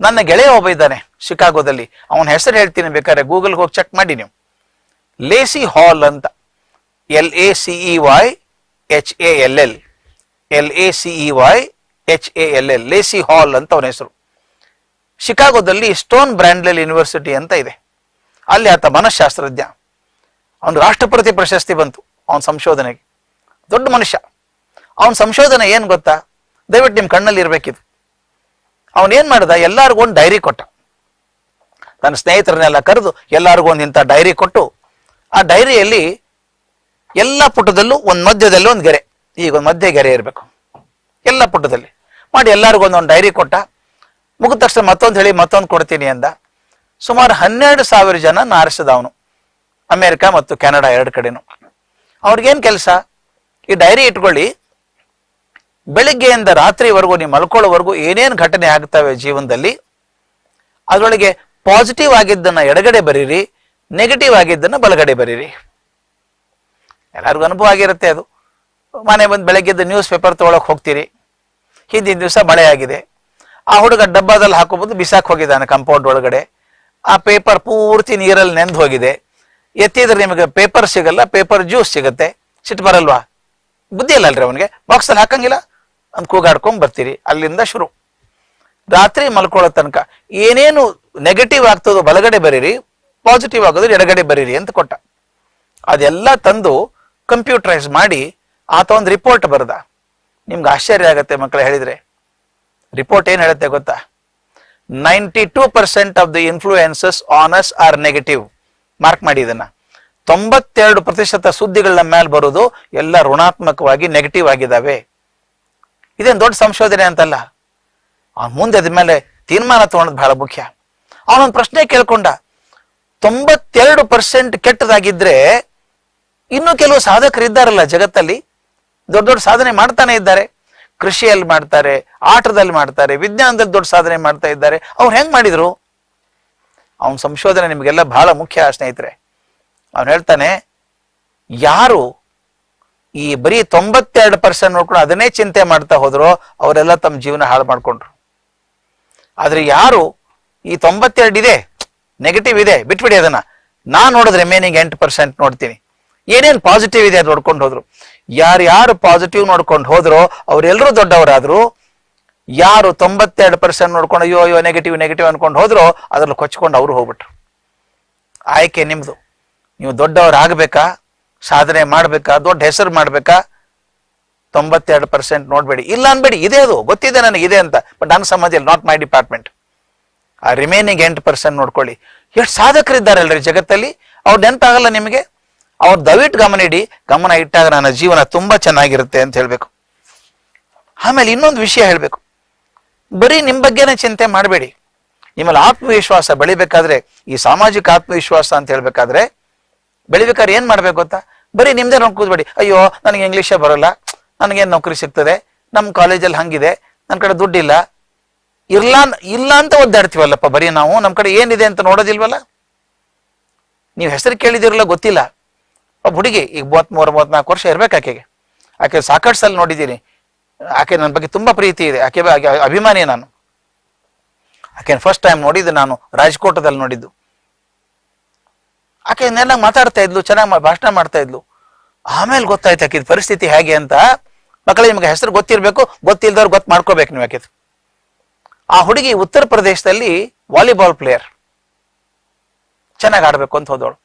ನನ್ನ ಗೆಳೆಯ ಒಬ್ಬ ಇದ್ದಾನೆ ಶಿಕಾಗೋದಲ್ಲಿ. ಅವನ ಹೆಸರು ಹೇಳ್ತೀನಿ ಬೇಕಾದ್ರೆ ಗೂಗಲ್ಗೆ ಹೋಗಿ ಚೆಕ್ ಮಾಡಿ ನೀವು. ಲೇಸಿ ಹಾಲ್ ಅಂತ. L A C E Y H A L L L A C E Y H A L L Lacey Hall ಅಂತ ಅವನ ಹೆಸರು. ಶಿಕಾಗೋದಲ್ಲಿ ಸ್ಟೋನ್ ಬ್ರ್ಯಾಂಡ್ಲೆಲ್ ಯೂನಿವರ್ಸಿಟಿ ಅಂತ ಇದೆ. ಅಲ್ಲಿ ಆತ ಮನಃಶಾಸ್ತ್ರಜ್ಞ. ಅವನು ರಾಷ್ಟ್ರಪತಿ ಪ್ರಶಸ್ತಿ ಬಂತು ಅವನ ಸಂಶೋಧನೆಗೆ. ದೊಡ್ಡ ಮನುಷ್ಯ. ಅವನ ಸಂಶೋಧನೆ ಏನು ಗೊತ್ತಾ? ದಯವಿಟ್ಟು ನಿಮ್ಮ ಕಣ್ಣಲ್ಲಿ ಇರಬೇಕಿದು. ಅವನು ಏನು ಮಾಡ್ದ? ಎಲ್ಲರಿಗೂ ಒಂದು ಡೈರಿ ಕೊಟ್ಟ. ತನ್ನ ಸ್ನೇಹಿತರನ್ನೆಲ್ಲ ಕರೆದು ಎಲ್ಲರಿಗೂ ಒಂದು ಇಂಥ ಡೈರಿ ಕೊಟ್ಟು, ಆ ಡೈರಿಯಲ್ಲಿ ಎಲ್ಲ ಪುಟದಲ್ಲೂ ಒಂದು ಮಧ್ಯದಲ್ಲಿ ಒಂದು ಗೆರೆ. ಈಗ ಒಂದು ಮಧ್ಯ ಗೆರೆ ಇರಬೇಕು. ಎಲ್ಲ ಪುಟದಲ್ಲಿ. ಮಾಡಿ ಎಲ್ಲರಿಗೂ ಒಂದೊಂದು ಡೈರಿ ಕೊಟ್ಟ. ಮುಗಿದ ತಕ್ಷಣ ಮತ್ತೊಂದು ಹೇಳಿ, ಮತ್ತೊಂದು ಕೊಡ್ತೀನಿ ಅಂದ. ಸುಮಾರು ಹನ್ನೆರಡು ಸಾವಿರ ಜನ ನಾರಿಸಿದ ಅವನು ಅಮೇರಿಕಾ ಮತ್ತು ಕೆನಡಾ ಎರಡು ಕಡೆನು. ಅವ್ರಿಗೇನು ಕೆಲಸ? ಈ ಡೈರಿ ಇಟ್ಕೊಳ್ಳಿ. ಬೆಳಿಗ್ಗೆಯಿಂದ ರಾತ್ರಿವರೆಗೂ, ನೀವು ಮಲ್ಕೊಳ್ಳೋವರೆಗೂ ಏನೇನು ಘಟನೆ ಆಗ್ತವೆ ಜೀವನದಲ್ಲಿ, ಅದರೊಳಗೆ ಪಾಸಿಟಿವ್ ಆಗಿದ್ದನ್ನ ಎಡಗಡೆ ಬರೀರಿ ನೆಗೆಟಿವ್ ಆಗಿದ್ದನ್ನ ಬಲಗಡೆ ಬರೀರಿ. ಎಲ್ಲರಿಗೂ ಅನುಭವ ಆಗಿರುತ್ತೆ ಅದು. ಮನೆ ಬಂದು ಬೆಳಗ್ಗೆದ್ದು ನ್ಯೂಸ್ ಪೇಪರ್ ತೊಗೊಳಕ್ಕೆ ಹೋಗ್ತೀರಿ. ಹಿಂದಿನ ದಿವಸ ಮಳೆ ಆಗಿದೆ. ಆ ಹುಡುಗ ಡಬ್ಬಾದಲ್ಲಿ ಹಾಕೋಬಹುದು ಬಿಸಾಕ್ ಹೋಗಿದ್ದಾನೆ ಕಂಪೌಂಡ್ ಒಳಗಡೆ. ಆ ಪೇಪರ್ ಪೂರ್ತಿ ನೀರಲ್ಲಿ ನೆಂದು ಹೋಗಿದೆ. ಎತ್ತಿದ್ರೆ ನಿಮಗೆ ಪೇಪರ್ ಸಿಗಲ್ಲ ಪೇಪರ್ ಜ್ಯೂಸ್ ಸಿಗುತ್ತೆ. ಸಿಟ್ಟು ಬರಲ್ವಾ? ಬುದ್ಧಿ ಇಲ್ಲ ಅಲ್ರಿ ಅವನಿಗೆ? ಬಾಕ್ಸಲ್ಲಿ ಹಾಕಂಗಿಲ್ಲ? ಅಂತ ಕೂಗಾಡ್ಕೊಂಡ್ ಬರ್ತೀರಿ. ಅಲ್ಲಿಂದ ಶುರು. ರಾತ್ರಿ ಮಲ್ಕೊಳ್ಳೋ ತನಕ ಏನೇನು ನೆಗೆಟಿವ್ ಆಗ್ತದೋ ಬಲಗಡೆ ಬರೀರಿ ಪಾಸಿಟಿವ್ ಆಗೋದು ಎಡಗಡೆ ಬರೀರಿ ಅಂತ ಕೊಟ್ಟ. ಅದೆಲ್ಲ ತಂದು ಕಂಪ್ಯೂಟರೈಸ್ ಮಾಡಿ ಆತ ಒಂದು ರಿಪೋರ್ಟ್ ಬರೆದ. ನಿಮ್ಗೆ ಆಶ್ಚರ್ಯ ಆಗತ್ತೆ ಮಕ್ಕಳು ಹೇಳಿದ್ರೆ. ರಿಪೋರ್ಟ್ ಏನ್ ಹೇಳುತ್ತೆ ಗೊತ್ತಾ? Ninety two percent of the influences on us are negative mark ಮಾಡಿ ಇದನ್ನ. ತೊಂಬತ್ತೆರಡು ಪ್ರತಿಶತ ಸುದ್ದಿಗಳ ಮೇಲೆ ಬರೋದು ಎಲ್ಲ ಋಣಾತ್ಮಕವಾಗಿ ನೆಗೆಟಿವ್ ಆಗಿದ್ದಾವೆ ಇದೇನು ದೊಡ್ಡ ಸಂಶೋಧನೆ ಅಂತಲ್ಲ? ಅವನ್ ಮುಂದೆ ಅದ್ರ ಮೇಲೆ ತೀರ್ಮಾನ ತಗೊಳೋದು ಬಹಳ ಮುಖ್ಯ. ಅವನೊಂದು ಪ್ರಶ್ನೆ ಕೇಳ್ಕೊಂಡ. ತೊಂಬತ್ತೆರಡು ಪರ್ಸೆಂಟ್ ಕೆಟ್ಟದಾಗಿದ್ರೆ ಇನ್ನು ಕೆಲವು ಸಾಧಕರು ಇದ್ದಾರಲ್ಲ ಜಗತ್ತಲ್ಲಿ? ದೊಡ್ಡ ದೊಡ್ಡ ಸಾಧನೆ ಮಾಡ್ತಾನೆ ಇದ್ದಾರೆ. ಕೃಷಿಯಲ್ಲಿ ಮಾಡ್ತಾರೆ, ಆಟದಲ್ಲಿ ಮಾಡ್ತಾರೆ, ವಿಜ್ಞಾನದಲ್ಲಿ ದೊಡ್ಡ ಸಾಧನೆ ಮಾಡ್ತಾ ಇದ್ದಾರೆ. ಅವ್ರು ಹೆಂಗ್ ಮಾಡಿದ್ರು? ಅವನ ಸಂಶೋಧನೆ ನಿಮಗೆಲ್ಲ ಬಹಳ ಮುಖ್ಯ ಸ್ನೇಹಿತರೆ. ಅವನು ಹೇಳ್ತಾನೆ, ಯಾರು ಈ ಬರೀ ತೊಂಬತ್ತೆರಡು ಪರ್ಸೆಂಟ್ ನೋಡ್ಕೊಂಡು ಅದನ್ನೇ ಚಿಂತೆ ಮಾಡ್ತಾ ಹೋದ್ರು, ಅವರೆಲ್ಲ ತಮ್ಮ ಜೀವನ ಹಾಳು ಮಾಡ್ಕೊಂಡ್ರು. ಆದ್ರೆ ಯಾರು ಈ ತೊಂಬತ್ತೆರಡು ಇದೆ ನೆಗೆಟಿವ್ ಇದೆ, ಬಿಟ್ಬಿಡಿ ಅದನ್ನ. ನಾ ನೋಡಿದ್ರೆ ರಿಮೈನಿಂಗ್ ಎಂಟು ಪರ್ಸೆಂಟ್ ನೋಡ್ತೀನಿ. ಏನೇನು ಪಾಸಿಟಿವ್ ಇದೆ ಅದು ನೋಡ್ಕೊಂಡು ಹೋದ್ರು. ಯಾರು ಯಾರು ಪಾಸಿಟಿವ್ ನೋಡ್ಕೊಂಡು ಹೋದ್ರು ಅವರೆಲ್ಲರೂ ದೊಡ್ಡವರಾದ್ರು, ಯಾರು ತೊಂಬತ್ತೆರಡು ಪರ್ಸೆಂಟ್ ನೋಡ್ಕೊಂಡು, ಅಯ್ಯೋ ಅಯ್ಯೋ ನೆಗೆಟಿವ್ ನೆಗೆಟಿವ್ ಅನ್ಕೊಂಡು ಹೋದ್ರು, ಅದ್ರಲ್ಲಿ ಕೊಚ್ಕೊಂಡು ಅವರು ಹೋಗ್ಬಿಟ್ರು. ಆಯ್ಕೆ ನಿಮ್ದು. ನೀವು ದೊಡ್ಡವರಾಗಬೇಕಾ? ಸಾಧನೆ ಮಾಡ್ಬೇಕಾ, ದೊಡ್ಡ ಹೆಸರು ಮಾಡ್ಬೇಕಾ? ತೊಂಬತ್ತೆರಡು ಪರ್ಸೆಂಟ್ ನೋಡ್ಬೇಡಿ. ಇಲ್ಲ ಅನ್ಬೇಡಿ, ಇದೆ ಅದು. ಗೊತ್ತಿದೆ ನನಗೆ ಇದೆ ಅಂತ. ಬಟ್ ನನ್ನ ಸಂಬಂಧ ಇಲ್ಲ ನಾಟ್ ಮೈ ಡಿಪಾರ್ಟ್ಮೆಂಟ್ ಆ ರಿಮೈನಿಂಗ್ ಎಂಟು ಪರ್ಸೆಂಟ್ ನೋಡ್ಕೊಳ್ಳಿ. ಎಷ್ಟು ಸಾಧಕರಿದ್ದಾರಲ್ರಿ ಜಗತ್ತಲ್ಲಿ? ಅವ್ರು ನೆನಪಾಗಲ್ಲ ನಿಮಗೆ? ಅವ್ರು ದಯವಿಟ್ಟು ಗಮನ ಇಡಿ. ಗಮನ ಇಟ್ಟಾಗ ನನ್ನ ಜೀವನ ತುಂಬಾ ಚೆನ್ನಾಗಿರುತ್ತೆ ಅಂತ ಹೇಳ್ಬೇಕು. ಆಮೇಲೆ ಇನ್ನೊಂದು ವಿಷಯ ಹೇಳ್ಬೇಕು. ಬರೀ ನಿಮ್ ಬಗ್ಗೆನೇ ಚಿಂತೆ ಮಾಡಬೇಡಿ. ನಿಮ್ಮಲ್ಲಿ ಆತ್ಮವಿಶ್ವಾಸ ಬೆಳಿಬೇಕಾದ್ರೆ, ಈ ಸಾಮಾಜಿಕ ಆತ್ಮವಿಶ್ವಾಸ ಅಂತ ಹೇಳ್ಬೇಕಾದ್ರೆ, ಬೆಳಿಬೇಕಾದ್ರೆ ಏನ್ ಮಾಡ್ಬೇಕು ಗೊತ್ತಾ? ಬರೀ ನಿಮ್ದೇ ನೋಡ್ ಕೂತ್ಬೇಡಿ. ಅಯ್ಯೋ, ನನಗೆ ಇಂಗ್ಲೀಷೇ ಬರಲ್ಲ. ನನಗೇನು ನೌಕರಿ ಸಿಗ್ತದೆ? ನಮ್ಮ ಕಾಲೇಜಲ್ಲಿ ಹಂಗಿದೆ. ನನ್ನ ಕಡೆ ದುಡ್ಡಿಲ್ಲ. ಇರ್ಲಾ ಇಲ್ಲ ಅಂತ ಒದ್ದಾಡ್ತೀವಲ್ಲಪ್ಪ ಬರೀ ನಾವು? ನಮ್ಮ ಕಡೆ ಏನಿದೆ ಅಂತ ನೋಡೋದಿಲ್ವಲ್ಲ? ನೀವು ಹೆಸರು ಕೇಳಿದಿರಲ್ಲ, ಗೊತ್ತಿಲ್ಲ. ಒಬ್ಬ ಹುಡುಗಿ, ಈಗ ಮೂವತ್ಮೂರು, ಮೂವತ್ನಾಲ್ಕು ವರ್ಷ ಇರ್ಬೇಕು ಆಕೆಗೆ. ಆಕೆ ಸಾಕಷ್ಟು ಸಲ ನೋಡಿದ್ದೀನಿ. ಆಕೆ ನನ್ನ ಬಗ್ಗೆ ತುಂಬಾ ಪ್ರೀತಿ ಇದೆ. ಆಕೆ ಅಭಿಮಾನಿ ನಾನು. ಆಕೆನ ಫಸ್ಟ್ ಟೈಮ್ ನೋಡಿದ್ದು ನಾನು ರಾಜ್ಕೋಟದಲ್ಲಿ ನೋಡಿದ್ದು. ಆಕೆ ನೆಲ್ಲ ಮಾತಾಡ್ತಾ ಇದ್ಲು, ಚೆನ್ನಾಗಿ ಭಾಷಣ ಮಾಡ್ತಾ ಇದ್ಲು. ಆಮೇಲೆ ಗೊತ್ತಾಯ್ತು ಆಕಿದ ಪರಿಸ್ಥಿತಿ ಹೇಗೆ ಅಂತ. ಮಕ್ಕಳಿಗೆ ನಿಮಗೆ ಹೆಸರು ಗೊತ್ತಿರಬೇಕು, ಗೊತ್ತಿಲ್ದವ್ರು ಗೊತ್ತು ಮಾಡ್ಕೋಬೇಕು ನೀವು ಆಕಿದು ಆ ಹುಡುಗಿ ಉತ್ತರ ಪ್ರದೇಶದಲ್ಲಿ ವಾಲಿಬಾಲ್ ಪ್ಲೇಯರ್ ಚೆನ್ನಾಗಿ ಆಡ್ಬೇಕು ಅಂತ ಹೋದವಳು.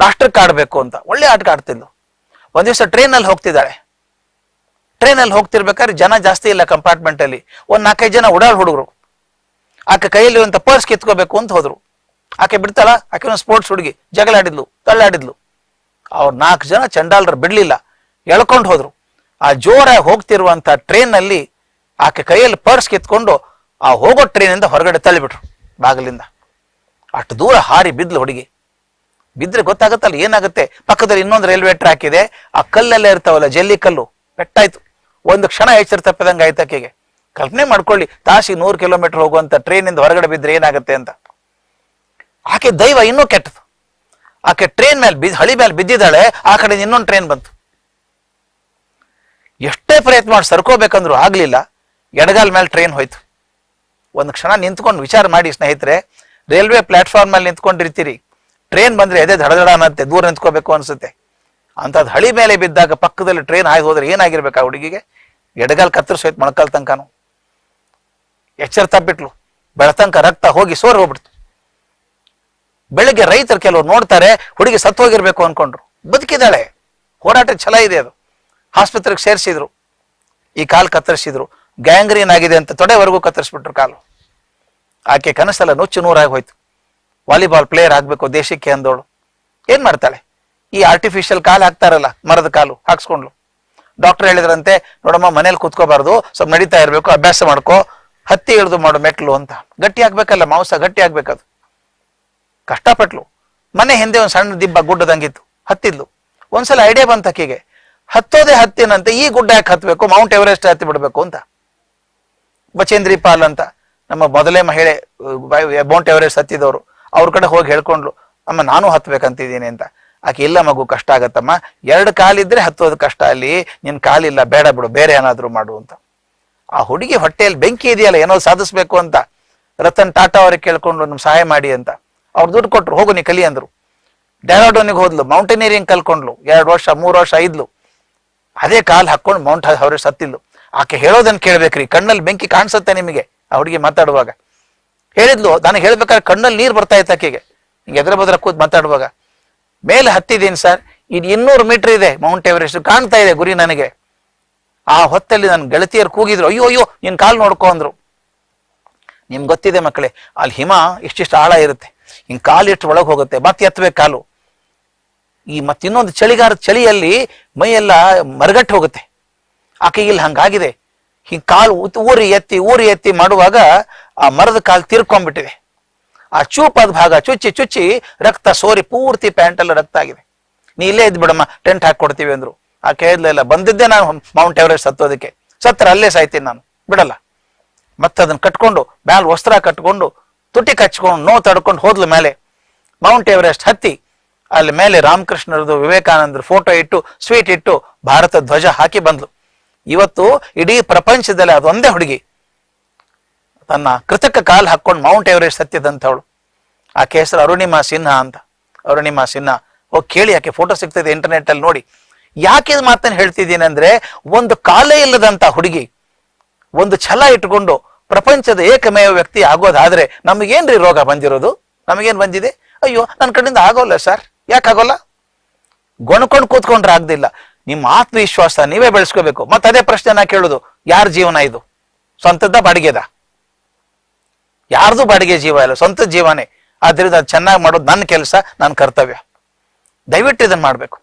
ರಾಷ್ಟ್ರಕ್ಕೆ ಆಡ್ಬೇಕು ಅಂತ. ಒಳ್ಳೆ ಆಟ ಆಡ್ತಿದ್ಲು. ಒಂದ್ ದಿವಸ ಟ್ರೈನಲ್ಲಿ ಹೋಗ್ತಿದ್ದಾಳೆ. ಟ್ರೈನಲ್ಲಿ ಹೋಗ್ತಿರ್ಬೇಕಾದ್ರೆ ಜನ ಜಾಸ್ತಿ ಇಲ್ಲ ಕಂಪಾರ್ಟ್ಮೆಂಟ್ ಅಲ್ಲಿ. ಒಂದ್ ನಾಲ್ಕೈದು ಜನ ಉಡಾಳ್ ಹುಡುಗರು. ಆಕೆ ಕೈಯಲ್ಲಿ ಒಂದು ಪರ್ಸ್ ಕಿತ್ಕೋಬೇಕು ಅಂತ ಹೋದ್ರು. ಆಕೆ ಬಿಡ್ತಾಳ ಆಕೆ ಒಂದು ಸ್ಪೋರ್ಟ್ಸ್ ಹುಡುಗಿ. ಜಗಳ ಆಡಿದ್ಲು ತಳ್ಳಾಡಿದ್ಲು. ಅವ್ರು ನಾಲ್ಕು ಜನ ಚಂಡಾಲರು ಬಿಡ್ಲಿಲ್ಲ. ಎಳ್ಕೊಂಡು ಹೋದ್ರು. ಆ ಜೋರಾಗಿ ಹೋಗ್ತಿರುವಂತ ಟ್ರೈನ್ನಲ್ಲಿ ಆಕೆ ಕೈಯಲ್ಲಿ ಪರ್ಸ್ ಕಿತ್ಕೊಂಡು ಆ ಹೋಗೋ ಟ್ರೈನಿಂದ ಹೊರಗಡೆ ತಳ್ಳಿಬಿಟ್ರು, ಬಾಗಿಲಿಂದ. ಅಷ್ಟು ದೂರ ಹಾರಿ ಬಿದ್ಲು ಹುಡುಗಿ. ಬಿದ್ರೆ ಗೊತ್ತಾಗತ್ತಲ್ಲ, ಏನಾಗುತ್ತೆ? ಪಕ್ಕದಲ್ಲಿ ಇನ್ನೊಂದು ರೈಲ್ವೆ ಟ್ರ್ಯಾಕ್ ಇದೆ. ಆ ಕಲ್ಲೆಲ್ಲ ಇರ್ತಾವಲ್ಲ, ಜಲ್ಲಿ ಕಲ್ಲು. ಬೆಟ್ಟಾಯ್ತು ಒಂದು ಕ್ಷಣ ಎಚ್ಚರ ತಪ್ಪಿದಂಗೆ ಆಯ್ತು ಆಕೆಗೆ. ಕಲ್ಪನೆ ಮಾಡ್ಕೊಳ್ಳಿ ತಾಸಿ ನೂರು ಕಿಲೋಮೀಟರ್ ಹೋಗುವಂತ ಟ್ರೈನಿಂದ ಹೊರಗಡೆ ಬಿದ್ರೆ ಏನಾಗುತ್ತೆ ಅಂತ. ಆಕೆ ದೈವ ಇನ್ನೂ ಕೆಟ್ಟದು ಆಕೆ ಟ್ರೈನ್ ಮೇಲೆ ಬಿದ್ದು ಹಳಿ ಮೇಲೆ ಬಿದ್ದಿದ್ದಾಳೆ, ಆ ಕಡೆ ಇನ್ನೊಂದು ಟ್ರೈನ್ ಬಂತು. ಎಷ್ಟೇ ಪ್ರಯತ್ನ ಮಾಡಿ ಸರ್ಕೋಬೇಕಂದ್ರೂ ಆಗಲಿಲ್ಲ, ಎಡಗಾಲ್ ಮೇಲೆ ಟ್ರೈನ್ ಹೋಯ್ತು. ಒಂದು ಕ್ಷಣ ನಿಂತ್ಕೊಂಡು ವಿಚಾರ ಮಾಡಿ ಸ್ನೇಹಿತರೆ ರೈಲ್ವೆ ಪ್ಲಾಟ್ಫಾರ್ಮ್ ಮೇಲೆ ನಿಂತ್ಕೊಂಡಿರ್ತೀರಿ. ಟ್ರೈನ್ ಬಂದ್ರೆ ಎದೆ ದಡದಡ ಅನ್ನತ್ತೆ, ದೂರ ನಿಂತ್ಕೋಬೇಕು ಅನ್ಸುತ್ತೆ. ಅಂಥದ್ದು ಹಳಿ ಮೇಲೆ ಬಿದ್ದಾಗ ಪಕ್ಕದಲ್ಲಿ ಟ್ರೈನ್ ಹಾಯ್ದು ಹೋದ್ರೆ ಏನಾಗಿರ್ಬೇಕು ಆ ಹುಡುಗಿಗೆ? ಎಡಗಾಲ್ ಕತ್ತರಿಸೋಯ್ತು ಮೊಣಕಾಲ್ ತನಕನು. ಎಚ್ಚರ ತಪ್ಪಿಟ್ಲು. ಬೆಳತಂಕ ರಕ್ತ ಹೋಗಿ ಸೋರ್ ಹೋಗ್ಬಿಡ್ತು. ಬೆಳಿಗ್ಗೆ ರೈತರು ಕೆಲವರು ನೋಡ್ತಾರೆ, ಹುಡುಗಿ ಸತ್ತು ಹೋಗಿರ್ಬೇಕು ಅನ್ಕೊಂಡ್ರು. ಬದುಕಿದ್ದಾಳೆ. ಹೋರಾಟ ಛಲ ಇದೆ ಅದು. ಆಸ್ಪತ್ರೆಗೆ ಸೇರಿಸಿದ್ರು. ಈ ಕಾಲು ಕತ್ತರಿಸಿದ್ರು. ಗ್ಯಾಂಗ್ರೀನ್ ಆಗಿದೆ ಅಂತ ತೊಡೆವರೆಗೂ ಕತ್ತರಿಸ್ಬಿಟ್ರು ಕಾಲು. ಆಕೆ ಕನಸಲ್ಲ ನುಚ್ಚು ನೂರಾಗಿ ಹೋಯ್ತು. ವಾಲಿಬಾಲ್ ಪ್ಲೇಯರ್ ಆಗ್ಬೇಕು, ದೇಶಕ್ಕೆ ಅಂದೋಳು. ಏನ್ ಮಾಡ್ತಾಳೆ? ಈ ಆರ್ಟಿಫಿಷಿಯಲ್ ಕಾಲು ಹಾಕ್ತಾರಲ್ಲ, ಮರದ ಕಾಲು ಹಾಕ್ಸ್ಕೊಂಡ್ಲು. ಡಾಕ್ಟರ್ ಹೇಳಿದ್ರಂತೆ, ನೋಡಮ್ಮ, ಮನೇಲಿ ಕೂತ್ಕೋಬಾರ್ದು, ಸ್ವಲ್ಪ ನಡೀತಾ ಇರಬೇಕು, ಅಭ್ಯಾಸ ಮಾಡ್ಕೋ. ಹತ್ತಿ ಇಳಿದು ಮಾಡು ಮೆಟ್ಲು ಅಂತ. ಗಟ್ಟಿ ಆಗ್ಬೇಕಲ್ಲ, ಮಾಂಸ ಗಟ್ಟಿ ಆಗ್ಬೇಕದು. ಕಷ್ಟಪಟ್ಲು. ಮನೆ ಹಿಂದೆ ಒಂದು ಸಣ್ಣ ದಿಬ್ಬ ಗುಡ್ಡದಂಗಿತ್ತು. ಹತ್ತಿದ್ಲು. ಒಂದ್ಸಲ ಐಡಿಯಾ ಬಂತ ಆಕೆಗೆ ಹತ್ತೋದೇ ಹತ್ತಿನಂತೆ ಈ ಗುಡ್ಡ ಯಾಕೆ ಹತ್ತಬೇಕು ಮೌಂಟ್ ಎವರೆಸ್ಟ್ ಹತ್ತಿ ಬಿಡ್ಬೇಕು ಅಂತ. ಬಚೇಂದ್ರಿ ಪಾಲ್ ಅಂತ ನಮ್ಮ ಮೊದಲೇ ಮಹಿಳೆ ಮೌಂಟ್ ಎವರೆಸ್ಟ್ ಹತ್ತಿದವರು. ಅವ್ರ ಕಡೆ ಹೋಗಿ ಹೇಳ್ಕೊಂಡ್ಲು, ಅಮ್ಮ, ನಾನು ಹತ್ಬೇಕಂತಿದ್ದೀನಿ ಅಂತ. ಆಕೆ, ಇಲ್ಲ ಮಗು, ಕಷ್ಟ ಆಗತ್ತಮ್ಮ. ಎರಡು ಕಾಲಿದ್ರೆ ಹತ್ತೋದು ಕಷ್ಟ ಅಲ್ಲಿ. ನಿನ್ ಕಾಲಿಲ್ಲ, ಬೇಡ ಬಿಡು, ಬೇರೆ ಏನಾದ್ರೂ ಮಾಡು ಅಂತ. ಆ ಹುಡುಗಿ ಹೊಟ್ಟೆಯಲ್ಲಿ ಬೆಂಕಿ ಇದೆಯಲ್ಲ, ಏನೋ ಸಾಧಿಸ್ಬೇಕು ಅಂತ. ರತನ್ ಟಾಟಾ ಅವ್ರಿಗೆ ಕೇಳ್ಕೊಂಡು ನಮ್ಗೆ ಸಹಾಯ ಮಾಡಿ ಅಂತ. ಅವ್ರು ದುಡ್ಡು ಕೊಟ್ರು, ಹೋಗು ನೀ ಕಲಿ ಅಂದ್ರು. ಡ್ಯಾರಾಡೋನಿಗೆ ಹೋದ್ಲು ಮೌಂಟೇನಿಯರಿಂಗ್ ಕಲ್ಕೊಂಡ್ಲು, ಎರಡು ವರ್ಷ, ಮೂರು ವರ್ಷ ಐದ್ಲು ಅದೇ ಕಾಲ್ ಹಾಕೊಂಡು ಮೌಂಟ್ ಅವರೆಸ್ಟ್ ಸತ್ತಿಲ್ಲು ಆಕೆ ಹೇಳೋದನ್ನ ಕೇಳ್ಬೇಕ್ರಿ, ಕಣ್ಣಲ್ಲಿ ಬೆಂಕಿ ಕಾಣಿಸುತ್ತೆ ನಿಮಗೆ, ಆ ಹುಡುಗಿ ಮಾತಾಡುವಾಗ. ಹೇಳಿದ್ಲು, ನಾನು ಹೇಳ್ಬೇಕಾದ್ರೆ ಕಣ್ಣಲ್ಲಿ ನೀರು ಬರ್ತಾ ಇತ್ತು ಆಕೆಗೆ. ಹಿಂಗೆ ಎದ್ರ ಬದ್ರ ಕೂತ್ ಮಾತಾಡುವಾಗ. ಮೇಲೆ ಹತ್ತಿದ್ದೀನಿ ಸರ್, ಇದು ಇನ್ನೂರು ಮೀಟರ್ ಇದೆ ಮೌಂಟ್ ಎವರೆಸ್ಟ್ ಕಾಣ್ತಾ ಇದೆ ಗುರಿ ನನಗೆ. ಆ ಹೊತ್ತಲ್ಲಿ ನನ್ನ ಗೆಳತಿಯರು ಕೂಗಿದ್ರು, ಅಯ್ಯೋ ಅಯ್ಯೋ, ನಿನ್ ಕಾಲ್ ನೋಡ್ಕೊ ಅಂದ್ರು. ನಿಮ್ಗೆ ಗೊತ್ತಿದೆ ಮಕ್ಕಳೇ, ಅಲ್ಲಿ ಹಿಮ ಇಷ್ಟಿಷ್ಟು ಆಳ ಇರುತ್ತೆ. ಹಿಂಗ್ ಕಾಲು ಇಟ್ಟು ಒಳಗೆ ಹೋಗುತ್ತೆ, ಮತ್ತೆ ಎತ್ತಬೇಕು ಕಾಲು. ಈ ಮತ್ತೆ ಇನ್ನೊಂದು ಚಳಿಗಾರ ಚಳಿಯಲ್ಲಿ ಮೈಯೆಲ್ಲ ಮರಗಟ್ಟು ಹೋಗುತ್ತೆ. ಆಕೆ ಇಲ್ಲಿ ಹಂಗಾಗಿದೆ. ಹಿಂಗ್ ಕಾಲು ಊರಿ ಎತ್ತಿ ಊರಿ ಎತ್ತಿ ಮಾಡುವಾಗ ಆ ಮರದ ಕಾಲು ತೀರ್ಕೊಂಡ್ಬಿಟ್ಟಿದೆ. ಆ ಚೂಪಾದ ಭಾಗ ಚುಚ್ಚಿ ಚುಚ್ಚಿ ರಕ್ತ ಸೋರಿ ಪೂರ್ತಿ ಪ್ಯಾಂಟ್ ಎಲ್ಲ ರಕ್ತ ಆಗಿದೆ. ನೀ ಇಲ್ಲೇ ಇದ್ ಬಿಡಮ್ಮ, ಟೆಂಟ್ ಹಾಕೊಡ್ತೀವಿ ಅಂದ್ರು. ಆ ಕೇಳಲಿಲ್ಲ ಬಂದಿದ್ದೆ ನಾನು ಮೌಂಟ್ ಎವರೆಸ್ಟ್ ಸತ್ತೋದಕ್ಕೆ. ಸತ್ರ ಅಲ್ಲೇ ಸಾಯ್ತೀನಿ ನಾನು. ಬಿಡಲ್ಲ. ಮತ್ತೆ ಅದನ್ನ ಕಟ್ಕೊಂಡು ಮ್ಯಾಲ ವಸ್ತ್ರ ಕಟ್ಕೊಂಡು ತುಟಿ ಕಚ್ಕೊಂಡು ನೋ ತಡ್ಕೊಂಡು ಹೋದ್ಲು ಮೇಲೆ ಮೌಂಟ್ ಎವರೆಸ್ಟ್ ಹತ್ತಿ, ಅಲ್ಲಿ ಮೇಲೆ ರಾಮಕೃಷ್ಣರದು ವಿವೇಕಾನಂದರ ಫೋಟೋ ಇಟ್ಟು ಸ್ವೀಟ್ ಇಟ್ಟು ಭಾರತ ಧ್ವಜ ಹಾಕಿ ಬಂದ್ಲು. ಇವತ್ತು ಇಡೀ ಪ್ರಪಂಚದಲ್ಲಿ ಅದೊಂದೇ ಹುಡುಗಿ. ತನ್ನ ಕೃತಕ ಕಾಲ್ ಹಾಕೊಂಡು ಮೌಂಟ್ ಎವರೆಸ್ಟ್ ಹತ್ತಿದಂಥವಳು. ಆ ಹೆಸರು ಅರುಣಿಮಾ ಸಿನ್ಹಾ ಅಂತ. ಅರುಣಿಮಾ ಸಿನ್ಹಾ ಓ ಕೇಳಿ ಆಕೆ ಫೋಟೋ ಸಿಗ್ತದೆ ಇಂಟರ್ನೆಟ್ ಅಲ್ಲಿ ನೋಡಿ. ಯಾಕೆ ಮಾತನ್ನು ಹೇಳ್ತಿದ್ದೀನಿ ಅಂದ್ರೆ, ಒಂದು ಕಾಲೇ ಇಲ್ಲದಂತ ಹುಡುಗಿ, ಒಂದು ಛಲ ಇಟ್ಕೊಂಡು ಪ್ರಪಂಚದ ಏಕಮೇವ ವ್ಯಕ್ತಿ ಆಗೋದಾದ್ರೆ ನಮಗೇನ್ರಿ ರೋಗ ಬಂದಿರೋದು? ನಮಗೇನ್ ಬಂದಿದೆ? ಅಯ್ಯೋ ನನ್ನ ಕಡೆಯಿಂದ ಆಗೋಲ್ಲ ಸರ್. ಯಾಕೆ ಆಗೋಲ್ಲ? ಗೊಣ್ಕೊಂಡು ಕೂತ್ಕೊಂಡ್ರೆ ಆಗ್ದಿಲ್ಲ. ನಿಮ್ಮ ಆತ್ಮವಿಶ್ವಾಸ ನೀವೇ ಬೆಳೆಸ್ಕೋಬೇಕು. ಮತ್ತೆ ಅದೇ ಪ್ರಶ್ನೆ ನಾ ಕೇಳುದು. ಯಾರ ಜೀವನ ಇದು? ಸ್ವಂತದ ಬಾಡಿಗೆದ? ಯಾರ್ದು ಬಾಡಿಗೆ ಜೀವ ಇಲ್ಲ? ಸ್ವಂತ ಜೀವನೇ. ಆದ್ರಿಂದ ಚೆನ್ನಾಗಿ ಮಾಡೋದು ನನ್ನ ಕೆಲಸ ನನ್ನ ಕರ್ತವ್ಯ. ದಯವಿಟ್ಟು ಇದನ್ನ ಮಾಡ್ಬೇಕು.